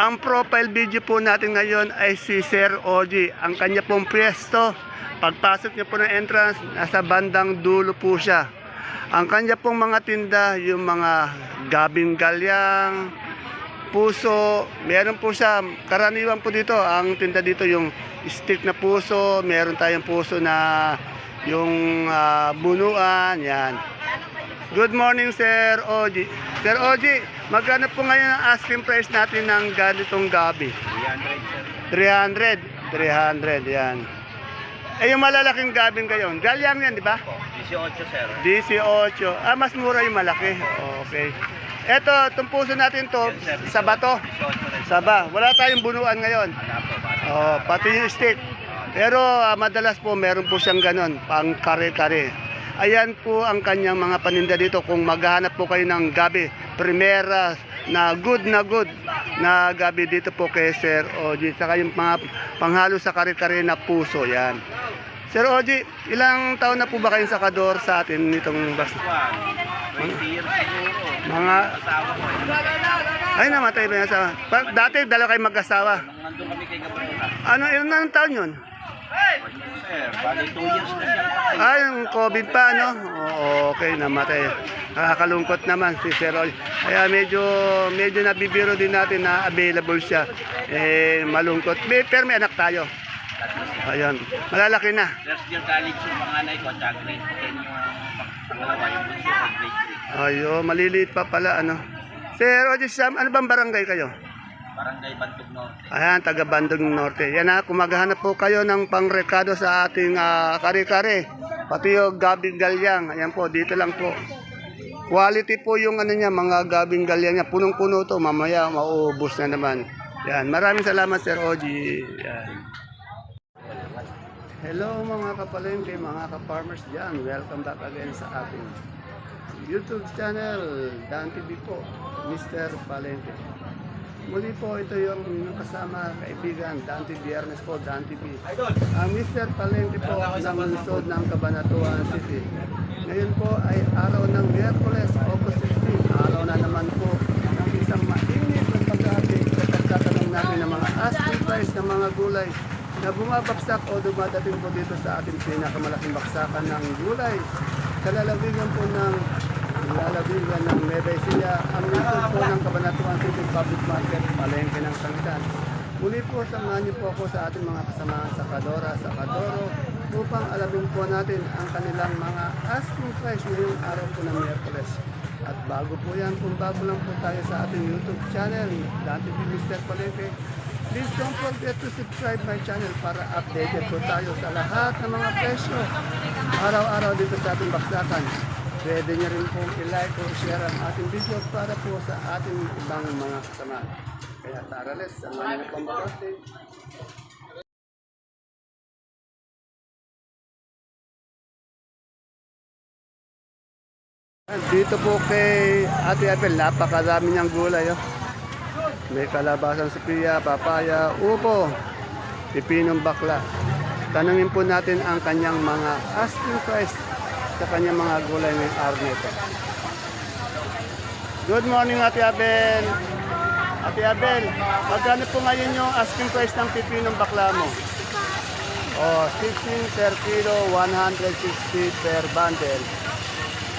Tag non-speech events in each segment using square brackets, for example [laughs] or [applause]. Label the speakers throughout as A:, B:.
A: Ang profile video po natin ngayon ay si Sir Oji. Ang kanya pong pwesto, pagpasok niya po ng entrance, nasa bandang dulo po siya. Ang kanya pong mga tinda, yung mga gabing galyang, puso, meron po siya, karaniwan po dito, ang tinda dito yung stick na puso, meron tayong puso na yung ah, bunuan, yan. Good morning, Sir Oji. Sir Oji, magkano po ngayon ang asking price natin ng ganitong gabi? 300, 300, yan. Eh, yung malalaking gabing gayon, galyang yan, di ba?
B: 18, sir.
A: 18. Ah, mas mura yung malaki. Okay. Eto, itong puso natin to, sa bato.
B: 18 rin.
A: Saba. Wala tayong bunuan ngayon. Oh, pati yung stick. Pero ah, madalas po meron po siyang ganon, pang kare-kare. Ayan po ang kanyang mga paninda dito. Kung maghahanap po kayo ng gabi, primera na good na good na gabi dito po kay Sir Oji. Saka yung mga panghalo sa kare-kare na puso. Yan. Sir Oji, ilang taon na po ba kayong sakador sa atin nitong bas?
B: 20 years siguro.
A: Mga, ay namatay ba yung asawa? Dati dalawa kayo mag-asawa. Ano, ilang taon yun?
B: Sir, bali 2 years na siya patay.
A: Ah, yung COVID pa, no? Oo, okay, namatay. Nakakalungkot naman si Sir Roy. Kaya medyo, medyo nabibiro din natin na available siya. Eh, malungkot. May, pero may anak tayo. Ayun, malalaki na.
B: First year college yung panganay ko, tsaka grade 10 yung pangalawa yung bunso ko, grade 3.
A: Ayun, maliliit pa pala, ano. Sir Roy, Sam, ano bang barangay kayo?
B: Barangay Bantog Norte.
A: Ayan, taga Bandung Norte. Yan na, kung maghahanap po kayo ng pangrekado sa ating ah, kare-kare, pati yung gabing galyang, ayan po, dito lang po. Quality po yung ano niya, mga gabing galyang niya. Punong-puno to, mamaya mauubos na naman. Yan, maraming salamat Sir Oji. Yan. Hello mga kapalengke, mga ka-farmers dyan. Welcome back again sa ating YouTube channel, Dan TV po, Mr. Palengke. Muli po, ito yung inyong kasama, kaibigan, Dante Biernes po, Dan TV. Ang Mr. Palengke po ng lungsod ng Cabanatuan City. Ngayon po ay araw ng Miyerkules, August 16. Araw na naman po ng isang mainit na pag-ati sa pagtatanong natin ng mga asking price ng mga gulay na bumabaksak o dumadating po dito sa ating pinakamalaking baksakan ng gulay. Sa lalawigan po ng lalawigan ng Nueva Ecija, ang lungsod po ng Cabanatuan City Public Market, palengke ng Sangitan. Muli po, samahan niyo po ako sa ating mga kasamahan sa Kadora, sa Kadoro, upang alamin po natin ang kanilang mga asking price ngayong araw po ng Miyerkules. At bago po yan, kung bago lang po tayo sa ating YouTube channel, Dante B. Mr. Palengke, please don't forget to subscribe my channel para updated po tayo sa lahat ng mga presyo araw-araw dito sa ating baksakan. Pwede niyo rin pong i-like o share ang ating video para po sa ating ibang mga kasama. Kaya tara let's, ang mga pambakasting. Dito po kay Ate Abel, napakarami niyang gulay. Oh. May kalabasang sipiya, papaya, upo, pipinong bakla. Tanungin po natin ang kanyang mga asking price sa kanyang mga gulay ngayong araw ito. Good morning, Ate Abel. Ate Abel, magkano po ngayon yung asking price ng pipinong bakla mo? Oh, 16 per kilo, 160 per bundle.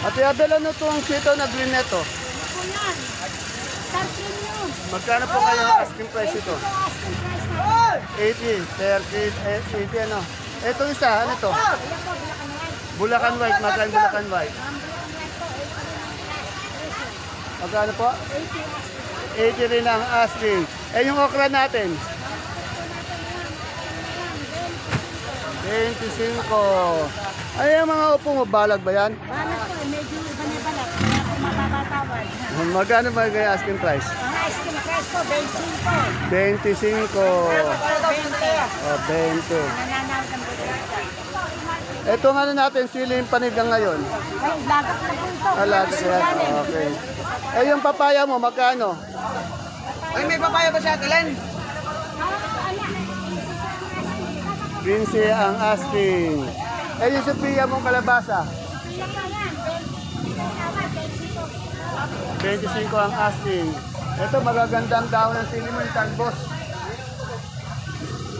A: Ate Abel, ano to ang sitaw na green neto?
C: Ako yan. Tarkin yun.
A: Magkano po ngayon ang asking price ito?
C: Asking price na.
A: 80 per kilo, eh, 80 ano? Ito isa, ano to?
C: Po, ka
A: Bulacan. White, magkano Bulacan White? Magkano po? 80 rin ang asking. Eh, yung okra natin? 25. Ay, yung mga upo mo, balag ba yan?
C: Balat ko, eh, medyo iba na balat. Kaya ako mababatawad.
A: Magkano ba yung asking price?
C: Ang asking price ko,
A: 25.
C: 25. 20.
A: O, 20.
C: Nananawag ang bulan.
A: Ito nga na natin, siling panigang ngayon.
C: Ay, lagat na po ito.
A: Alaga yan. Okay. Eh, yung papaya mo, magkano?
D: Ay, may papaya ba siya, Len?
A: 15 ang asking. Eh, yung Sophia mong kalabasa? 25 ang asking. Ito, magagandang daon ng sili mo yung talbos.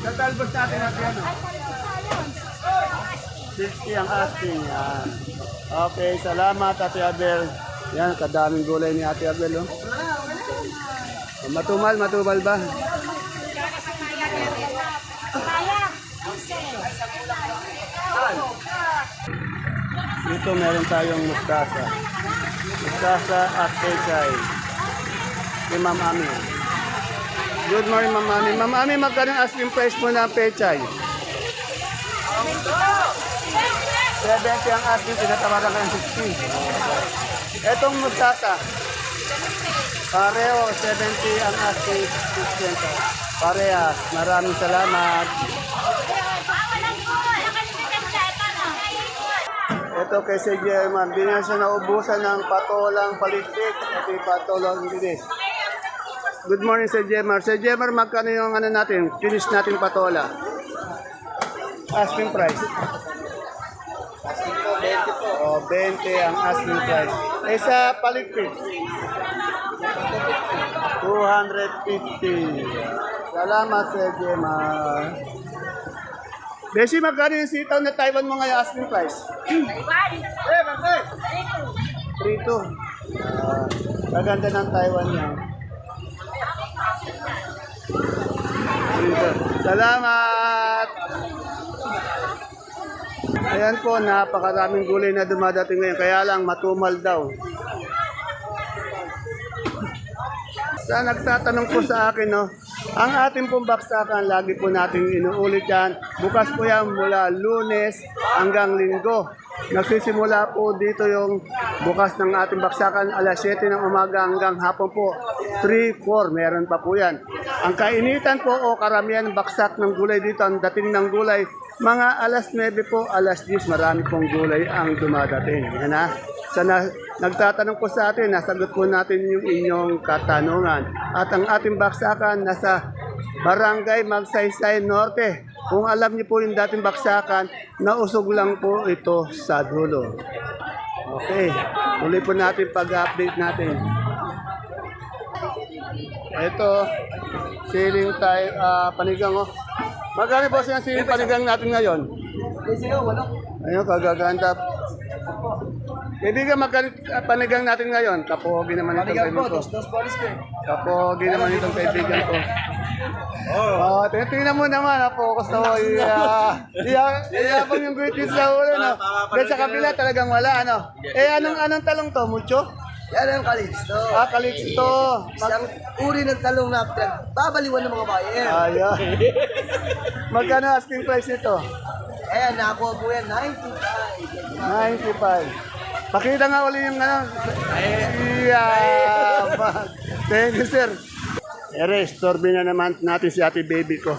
A: Sa talbos natin natin ano? 60 ang asking. Yan. Okay, salamat Ate Abel. Yan, kadaming gulay ni Ate Abel. Oh. Matumal, matumal ba? Dito meron tayong mustasa. Mustasa at pechay. Kay Ma'am Ami. Good morning, Ma'am Ami. Ma'am Ami, magkano ang asking price mo ng pechay? 70 ang asking, tinatawaran ka ng 60. Etong mustasa. Pareho, 70 ang asking, 60. Parehas. Maraming salamat. Ito kay si German, binigyan siya naubusan ng patolang paligpit at patolang bilis. Good morning, Sir Jemar. Sir Jemar, magkano yung ano natin, finish natin patola? Asking price. O, 20 ang asking price. Eh, sa paligpit? 250. Salamat, Sir Jemar. Beshi, magkano yung sitaw na Taiwan mo ngayon asking price? 3-2. Ah, kaganda ng Taiwan niya. 3-2. Salamat! Ayan po, napakaraming gulay na dumadating ngayon. Kaya lang, matumal daw. Sa nagtatanong po sa akin, no, ang ating pong baksakan, lagi po natin inuulit yan. Bukas po yan mula lunes hanggang linggo. Nagsisimula po dito yung bukas ng ating baksakan alas 7 ng umaga hanggang hapon po 3, 4, meron pa po yan. Ang kainitan po o karamihan baksak ng gulay dito, ang dating ng gulay, mga alas 9 po, alas 10, marami pong gulay ang dumadating. Yan ha. Sa na, nagtatanong po sa atin, nasagot po natin yung inyong katanungan. At ang ating baksakan nasa Barangay Magsaysay Norte. Kung alam niyo po yung dating baksakan, nausog lang po ito sa dulo. Okay, tuloy po natin pag-update natin. Ito, siling tayo, ah, panigang oh. Magkano po siya siling panigang natin ngayon? Ayun, kagaganda. Kaibigan, magkano ah, panigang natin ngayon? Kapogi naman itong kaibigan ko.
D: ko eh.
A: Kapogi naman itong kaibigan ko. Oh, tingnan mo naman, na-focus na mo. Iya, iya, iya pang yung great hits sa ulo, no? Dahil sa kabila talagang wala, ano? Eh, anong, anong talong to, Mucho?
D: Yan ang kalixto.
A: Ah, kalixto.
D: Isang uri ng talong na babaliwan ng mga buyer.
A: Ayan. [laughs] Magkano asking price nito?
D: Ayan, nakakuha po yan, 95.
A: 95. Pakita nga uli yung ano. Yeah. Thank you, sir. Ere, storby na naman natin si ate baby ko.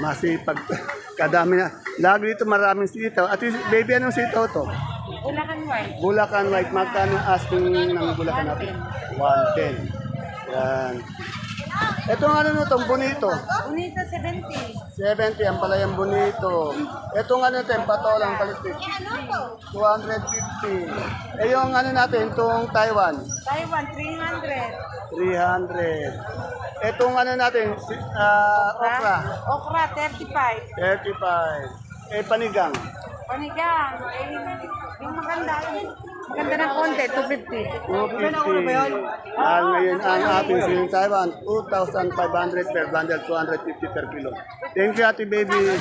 A: Masipag. [laughs] Kadami na. Lagi dito maraming sitaw. Ate baby, anong sitaw to?
C: Ulakan white.
A: Bulacan White. Magkano asking ng Bulacan natin? 110. Yan. Ito ang ano no, itong bonito.
C: Unita 70.
A: 70 ang palayang bonito. Itong ano ito, yung patolang palitik. 250. Eh yung ano natin, itong Taiwan,
C: Taiwan 300.
A: 300. Itong ano natin, si, ah, okra,
C: Okra 35.
A: 35. Eh panigang,
C: Panigang. Eh, yung maganda. Maganda ng konti, 250.
A: 250. Ah, ngayon ang ating siling Taiwan, 2,500 per bundle, 250 per kilo. Thank you, ate baby.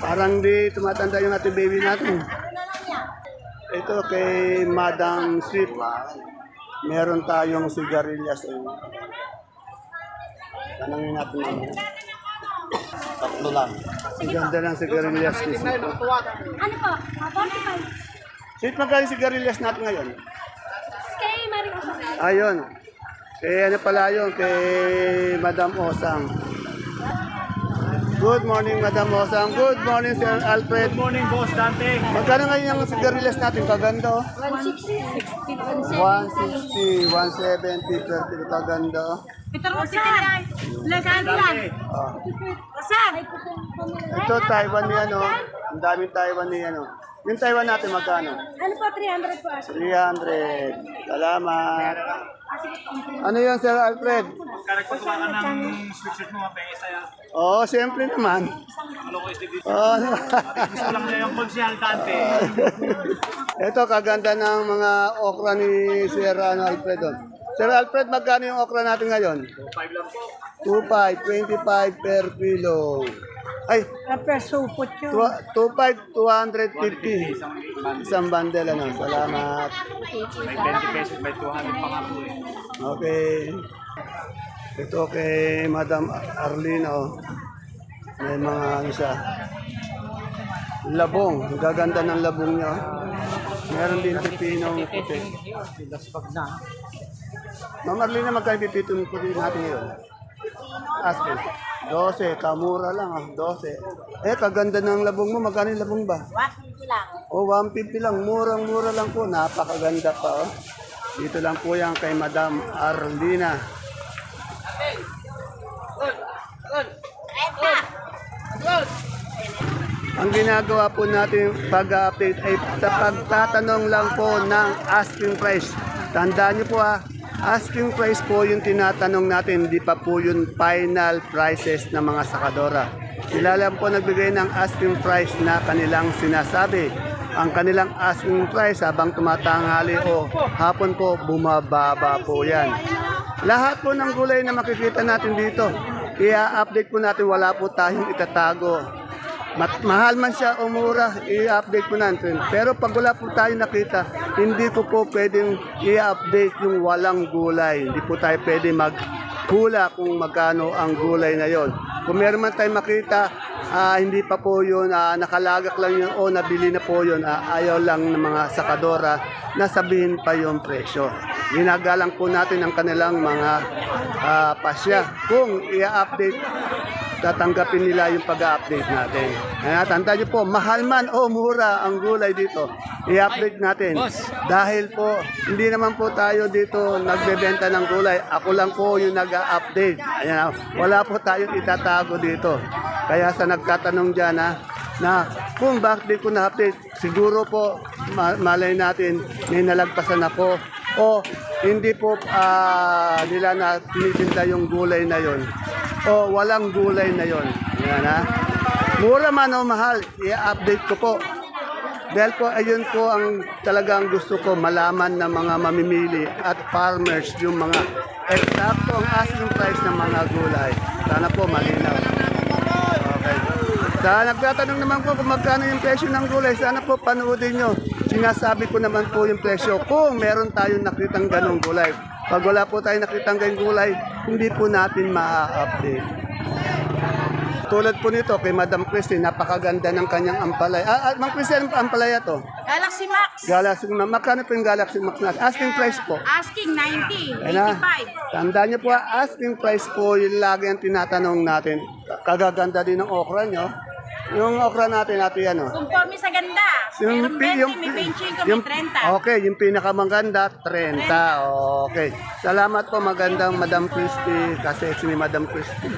A: Parang di tumatanda yung ate baby natin. Ito kay Madam Sweet. Meron tayong sigarilyas. eh. Tanangin natin naman. Tatlo lang. Ang ganda ng sigarilyas ni Sweet.
C: Ano po? 45.
A: Sweet, magkano sigarilyas natin ngayon?
C: Kay Mario.
A: Ayun. Kay ano pala yun, kay Madam Osang. Good morning, Madam Osang. Good morning, Sir Alfred. Good morning, Boss Dante. Magkano ngayon yung sigarilyas natin? Kaganda, oh.
C: 160.
A: 160, 170, 30. Kaganda, oh.
C: Peter Rosan. Lasan yan.
A: Ah.
C: Rosan.
A: Ito, Taiwan ni ano. Ang daming Taiwan ni ano. Yung Taiwan natin, magkano?
C: Ano po, 300 po.
A: 300. Salamat. Ano yan, Sir Alfred?
B: Nagpagawa ka ng sweatshirt mo, pesa yan.
A: Oo, oh, siyempre naman.
B: Ano ko isip dito?
A: Oo,
B: Gusto lang niya yung konsyal dante.
A: Ito, kaganda ng mga okra ni Sir ano, Alfredo. Sir Alfred, magkano yung okra natin ngayon?
B: 5 lang po.
A: 2.5, 25 per kilo. Ay,
C: Napasupot yun.
A: twa- 2.5, 250. Isang bundle, ano. Salamat.
B: May 20 pesos, may 200 pa nga po eh.
A: Okay. Ito kay Madam Arlene, oh. May mga ano siya. Labong. Ang gaganda ng labong niya. oh. Meron din pipinong puti. Ma'am Arlene, magkano pipitong puti natin ngayon? Aspen. 12. Kamura lang, ah. 12. Eh, kaganda ng labong mo. Magkano yung labong ba?
C: 150 lang.
A: O, 150 lang. Murang-mura lang po. Napakaganda pa, oh. Dito lang po yan kay Madam Arlina. Ang ginagawa po natin pag-update ay sa pagtatanong lang po ng asking price. Tandaan niyo po ha, asking price po yung tinatanong natin, hindi pa po yung final prices ng mga sakadora. Sila lang po nagbigay ng asking price na kanilang sinasabi. Ang kanilang asking price habang tumatanghali o hapon po bumababa po yan. Lahat po ng gulay na makikita natin dito, i-update po natin, wala po tayong itatago. Mat mahal man siya o mura, i-update po natin. Pero pag wala po tayo nakita, hindi ko po pwedeng i-update yung walang gulay. Hindi po tayo pwede maghula kung magkano ang gulay na yon. Kung meron man tayo makita, ah, hindi pa po yun, ah, nakalagak lang yun o nabili na po yun, ah, ayaw lang ng mga sakadora na sabihin pa yung presyo. Ginagalang po natin ang kanilang mga ah, pasya. Kung i-update tatanggapin nila yung pag-update natin. Kaya tandaan nyo po, mahal man o mura ang gulay dito, i-update natin. Dahil po, hindi naman po tayo dito nagbebenta ng gulay. Ako lang po yung nag-update. Ayan, wala po tayong itatago dito. Kaya sa nagtatanong dyan na, na kung bakit di ko na-update, siguro po ma- malay natin may nalagpasan ako o hindi po ah, nila na tinitinda yung gulay na yon o walang gulay na yon. Yan ha. Mura man o mahal, i-update ko po. Dahil po ayun po ang talagang gusto ko malaman ng mga mamimili at farmers yung mga eksakto ang asking price ng mga gulay. Sana po malinaw. Okay. Sa nagtatanong naman po kung magkano yung presyo ng gulay, sana po panoodin nyo. Sinasabi ko naman po yung presyo kung meron tayong nakitang ganong gulay. Pag wala po tayong nakitang ganong gulay, hindi po natin ma-update. Tulad po nito kay Madam Christine, napakaganda ng kanyang ampalay. Ah, ah Ma'am Christine, anong ampalaya to?
C: Galaxy Max.
A: Galaxy Max. Magkano po yung Galaxy Max natin? Asking price po.
C: Asking 90.
A: Ayan na.
C: 85.
A: Tandaan niyo po, ah, asking price po yung lagi ang tinatanong natin. Kagaganda din ng okra nyo. Yung okra natin, natin yan, oh.
C: Conforme sa ganda. Meron 20, may 25, may 30.
A: Okay, yung pinakamaganda, 30. Okay. Salamat po, magandang Madam Christie. Kasi ni Madam Christie.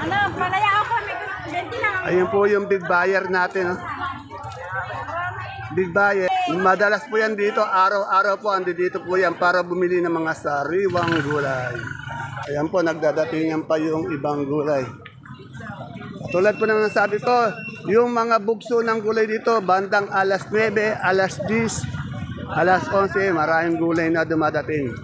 C: Ano, palaya ako. May 20 lang.
A: Ayun po yung big buyer natin. Oh. Big buyer. Madalas po yan dito. Araw-araw po andi dito po yan para bumili ng mga sariwang gulay. Ayan po, nagdadatingan pa yung ibang gulay. Tulad po ng nasabi ko, yung mga bugso ng gulay dito, bandang alas 9, alas 10, alas 11, maraming gulay na dumadating.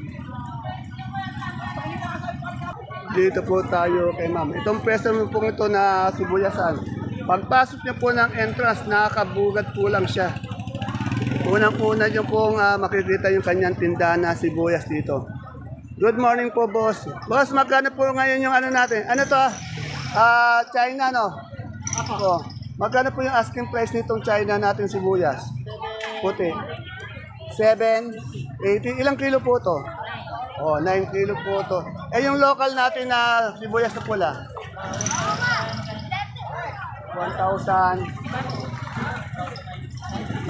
A: Dito po tayo kay ma'am. Itong pwesto mo po ito na sibuyasan. Pagpasok niyo po ng entrance, nakakabugat po lang siya. Unang-una niyo pong ah, makikita yung kanyang tindahan na sibuyas dito. Good morning po, boss. Boss, magkano po ngayon yung ano natin? Ano to? Ah, China, no? Apo. Oh. Magkano po yung asking price nitong China natin sibuyas? Puti. 7, Ilang kilo po to? Oh, 9 kilo po to. Eh, yung local natin na sibuyas na pula? 1,000.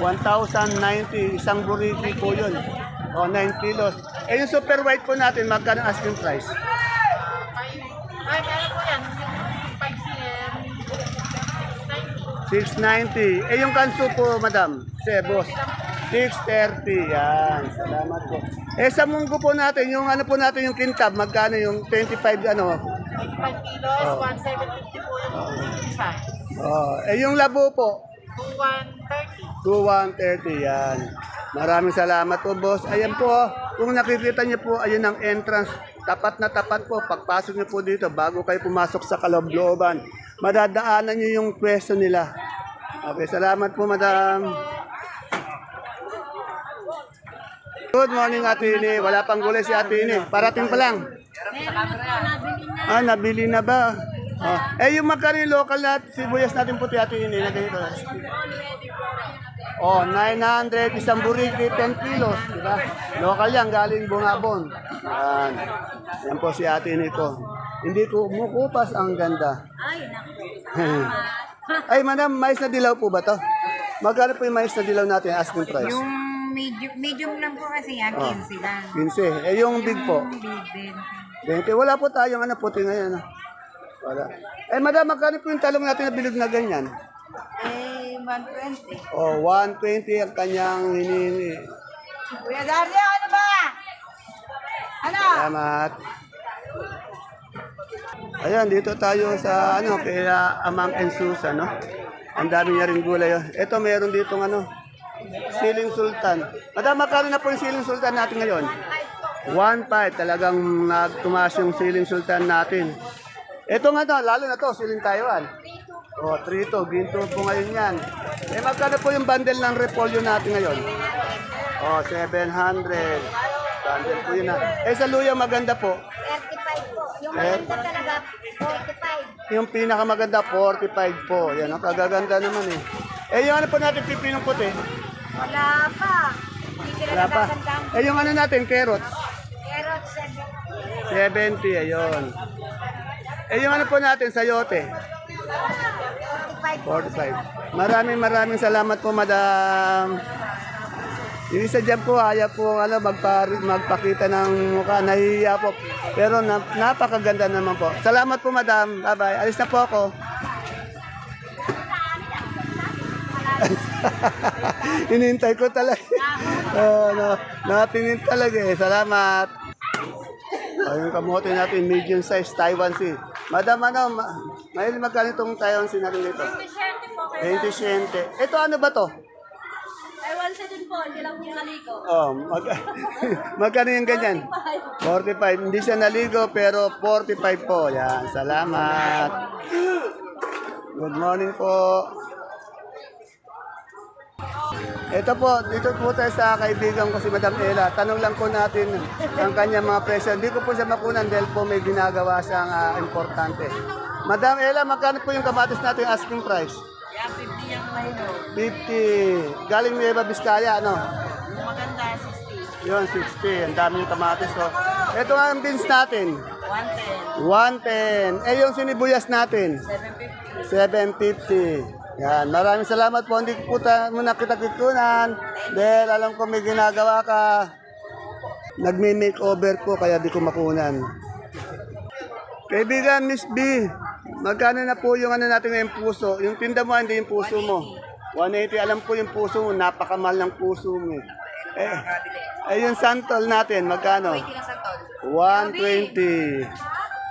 A: 1,090. Isang burrito po yun. Oh, 9 kilos. Eh, yung super white po natin, magkano asking price?
C: 5
A: 690. Eh, yung kanso po, madam? Se, boss. 630. Yan. Salamat po. Eh sa munggo po natin, yung ano po natin yung kintab, magkano yung 25 ano?
C: 25 kilos,
A: Oh.
C: 170 po yung isa.
A: Oh, eh yung labo po, 2130
C: 130.
A: yan. Maraming salamat po boss. Ayan po, oh. kung nakikita niyo po, ayun ang entrance. Tapat na tapat po, pagpasok niyo po dito, bago kayo pumasok sa kaloob-looban, madadaanan niyo yung pwesto nila. Okay, salamat po madam. Good morning Ate Ini. Wala pang gulay si Ate Ini. Parating pa lang. Ah, nabili na ba? Ah. Eh, yung yung local na sibuyas natin puti Ate Ini na ganito. Oh, 900 isang buriki, 10 kilos, di ba? Local yan, galing Bungabon. Yan. Yan po si ate nito. Hindi ko mukupas ang ganda. [laughs] Ay, madam, mais na dilaw po ba to? Magkano po yung mais na dilaw natin, asking price?
C: Yung medium, medium lang po kasi yan,
A: Ah.
C: 15 lang.
A: 15. Eh, yung big po?
C: Yung big din.
A: 20. Wala po tayong ano, puti ngayon. ah. Wala. Eh, madam, magkano po yung talong natin na bilog na ganyan?
C: Eh, 120.
A: Oh, 120 ang kanyang hinihingi.
C: Kuya Dario, ano ba? Ano?
A: Salamat. Ayan, dito tayo sa ano, kaya Amang and Susan, no? Ang dami niya rin gulay. Oh. Ito, meron dito ano, Siling Sultan. Madam, magkano na po yung Siling Sultan natin ngayon? 1.5. Talagang nagtumaas yung Siling Sultan natin. Ito nga to, lalo na to, Siling Taiwan. O, oh, 3 to, ginto po ngayon yan. Eh, magkano po yung bundle ng repolyo natin ngayon? Oh, 700. Bundle po yun na. Eh, sa luya maganda po.
E: 35 po. Yung
A: Eh?
E: maganda talaga, 45.
A: Yung pinakamaganda, 45 po. Yan, ang kagaganda naman eh. Eh, yung ano po natin, pipinong puti?
E: Wala pa. Hindi
A: Wala pa. Eh, yung ano natin, carrots?
E: Pero 7,
A: 70, ayun. Eh, yung ano po natin, sayote?
E: 45.
A: 45. Maraming maraming salamat po, madam. Yung isa dyan po, ayaw po ano, magpa, magpakita ng mukha, nahihiya po. Pero na, napakaganda naman po. Salamat po, madam. Bye-bye. Alis na po ako. [laughs] Inintay ko talaga. [laughs] Oh, no, natingin talaga eh. Salamat. O, yung kamote natin, medium size, Taiwan Sea. Madam, ano, ma may magkano itong Taiwan Sea natin dito? 20 siyente. Ito ano ba to?
E: Ewan sa din po, hindi lang po naligo.
A: Oh, mag [laughs] magkano yung ganyan? 45. Hindi siya naligo pero 45 po. Yan, salamat. Good morning po. Ito po, dito po tayo sa kaibigan ko si Madam Ella. Tanong lang po natin ang kanyang mga presyo. Hindi ko po siya makunan dahil po may ginagawa siyang ah, importante. Madam Ella, magkano po yung kamatis natin asking price?
C: Yan, 50 yung mahilo.
A: 50. Galing Nueva Vizcaya, ano?
C: Yung maganda, 60.
A: Yun, 60. Ang dami yung kamatis. So. Ito nga ang beans natin.
C: 110.
A: 110. Eh, yung sinibuyas natin.
C: 750.
A: 750. Yan. Maraming salamat po. Hindi po ta- muna kita kitunan. Dahil alam ko may ginagawa ka. Nagme-makeover po kaya di ko makunan. Kaibigan, Miss B, magkano na po yung ano natin ngayong puso? Yung tinda mo, hindi yung puso mo. 180, alam po yung puso mo, napakamahal ng puso mo. Eh, eh yung santol natin, magkano? 120.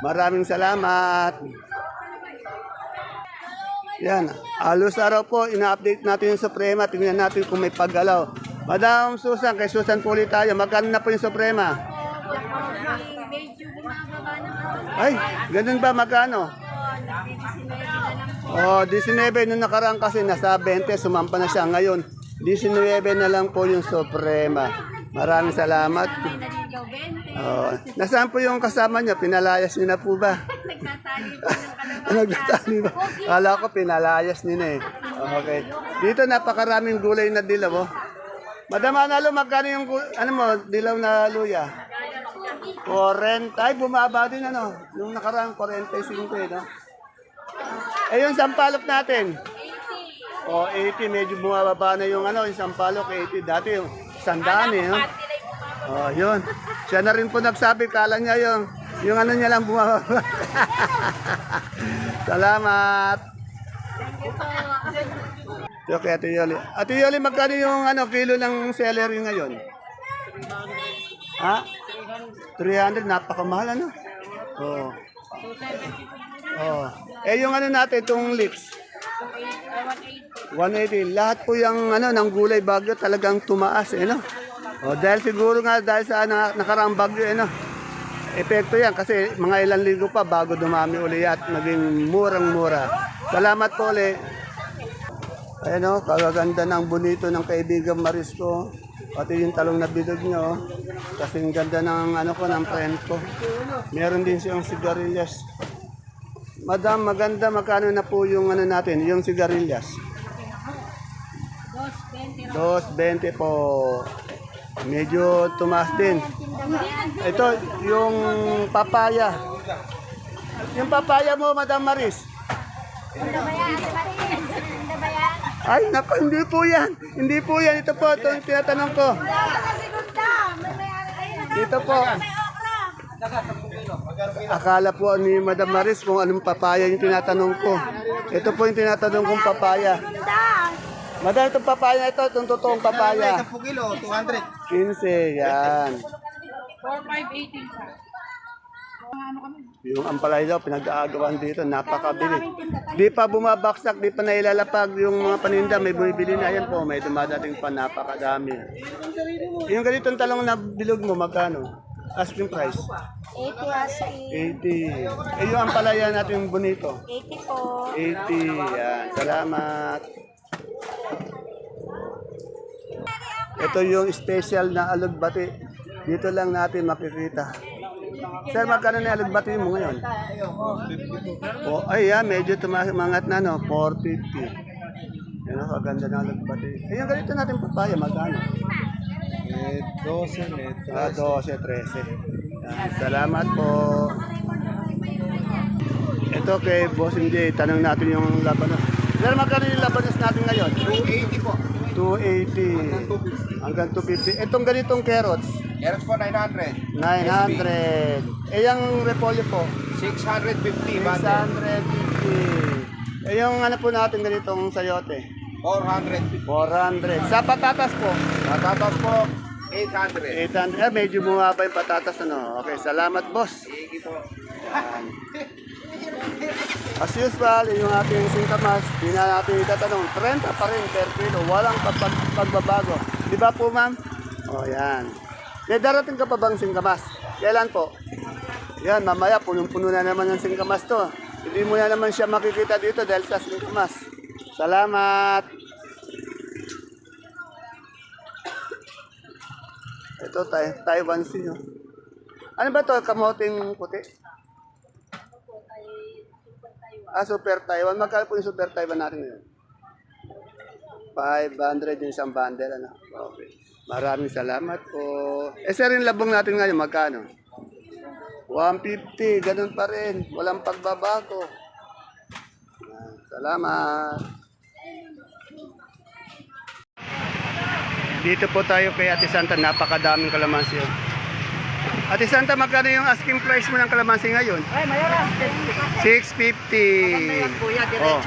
A: Maraming salamat. Yan, alos araw po, ina-update natin yung Suprema. Tingnan natin kung may paggalaw. Madam Susan, kay Susan po ulit tayo. Magkano na po yung Suprema? Ay, ganun ba? Magkano? Oh, 19 nung nakaraan kasi nasa 20, sumampa na siya. Ngayon, 19 na lang po yung Suprema. Maraming salamat.
E: Naligaw 20.
A: Oh, nasaan po yung kasama niyo? Pinalayas niyo na po ba?
E: Nagtatali po ng [laughs] kalabaw.
A: Nagtatani ba? Kala ko pinalayas niyo na eh. Okay. Dito napakaraming gulay na dilaw. Oh. Madam Analo, magkano yung gu- ano mo, dilaw na luya? 40. Ay, bumaba din ano. Nung nakaraan, 45 eh, no? Eh, yung sampalok natin? 80. Oh, 80. Medyo bumababa na yung ano, yung sampalok, 80. Dati yung sandaan eh, no? Oh, yun. Siya na rin po nagsabi, kala niya yung, yung ano niya lang bumababa. [laughs] Salamat. Yo kay Ate Yoli. Ate Yoli, magkano yung ano, kilo ng celery ngayon? Ha? 300, napakamahal ano? Oo. Oh. Eh yung ano natin, itong lips. 180. Lahat po yung ano, ng gulay bagyo talagang tumaas, eh, no? O, dahil siguro nga, dahil sa na, nakaraang bagyo, eh, no? Epekto yan kasi mga ilang linggo pa bago dumami uli at naging murang-mura. Salamat po uli. Ayan o, kagaganda ng bonito ng kaibigan Maris ko. Pati yung talong na bilog nyo. oh. Kasi ang ganda ng ano ko, ng friend ko. Meron din siyang sigarilyas. Madam, maganda magkano na po yung ano natin, yung sigarilyas? 2.20 po. Medyo tumaas din. Ito, yung papaya. Yung papaya mo, Madam Maris. Ay, naku, hindi po yan. Hindi po yan. Ito po, ito tinatanong ko. Dito po. Akala po ni Madam Maris kung anong papaya yung tinatanong ko. Ito po yung tinatanong kong papaya. Madam, itong papaya na ito, itong totoong papaya.
D: 10 kilo, 200.
A: 15, yan. 4, Yung ampalay daw, pinag-aagawan dito, napakabili. Di pa bumabaksak, di pa nailalapag yung mga paninda, may bumibili na yan po, may dumadating pa, napakadami. Yung ganitong talong na bilog mo, magkano? Asking price?
C: 80 asi.
A: 80. Eh, yung ampalaya natin bonito?
C: 80 po.
A: 80. Yan. Salamat. Ito yung special na alugbati. Dito lang natin makikita. Sir, magkano na alugbati mo ngayon? Oh, ay, yan. Medyo tumangat na, no? 450. Yan ang kaganda ng alugbati. Eh, yung ganito natin papaya, magkano?
D: Eh, 12, eh.
A: Ah, 12, 13. Yan. Salamat po. Ito kay Boss MJ, tanong natin yung labanos. Sir, magkano yung labanos natin ngayon?
D: 280 po.
A: 280 hanggang 250. Itong ganitong carrots,
D: Carrots po, 900.
A: 900. Eh, yung repolyo po,
D: 650
A: 650. Eh, yung ano po natin ganitong sayote,
D: 400.
A: 400. Sa patatas po,
D: Patatas po, 800.
A: 800. Eh, medyo bumaba yung patatas, ano. Okay, salamat, boss.
D: Sige po.
A: As usual, yung ating singkamas, di na natin itatanong, 30 pa rin per kilo, walang pag- pagbabago. Di ba po, ma'am? O, yan. May darating ka pa bang singkamas? Kailan po? Yan, mamaya, punong-puno na naman ng singkamas to. Hindi mo na naman siya makikita dito dahil sa singkamas. Salamat! Ito, tay Taiwan Sea. oh. Ano ba to Kamoting puti? Ah, Super Taiwan. Magkano po yung Super Taiwan natin ngayon? 500 yung isang bundle. Ano? Okay. Maraming salamat po. Eh, sir, yung labong natin ngayon, magkano? 150. Ganun pa rin. Walang pagbabago. Salamat. Dito po tayo kay Ate Santa. Napakadaming kalamansi. Ate Santa, magkano yung asking price mo ng kalamansi ngayon?
C: Ay, mayroon.
A: 650. Oh,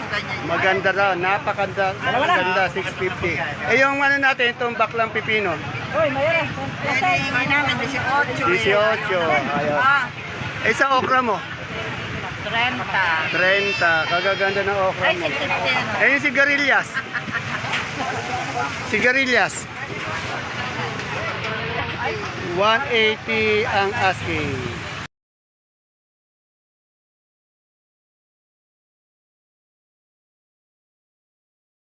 A: maganda raw, napakaganda, maganda 650. Eh yung ano natin, itong baklang pipino,
C: Uy, mayroon. Kasi hindi namin 18.
A: 18. Ayaw. Eh sa okra mo,
C: 30.
A: 30. Kagaganda ng okra mo. Eh yung sigarilyas. [laughs] Sigarilyas. 180 ang asking.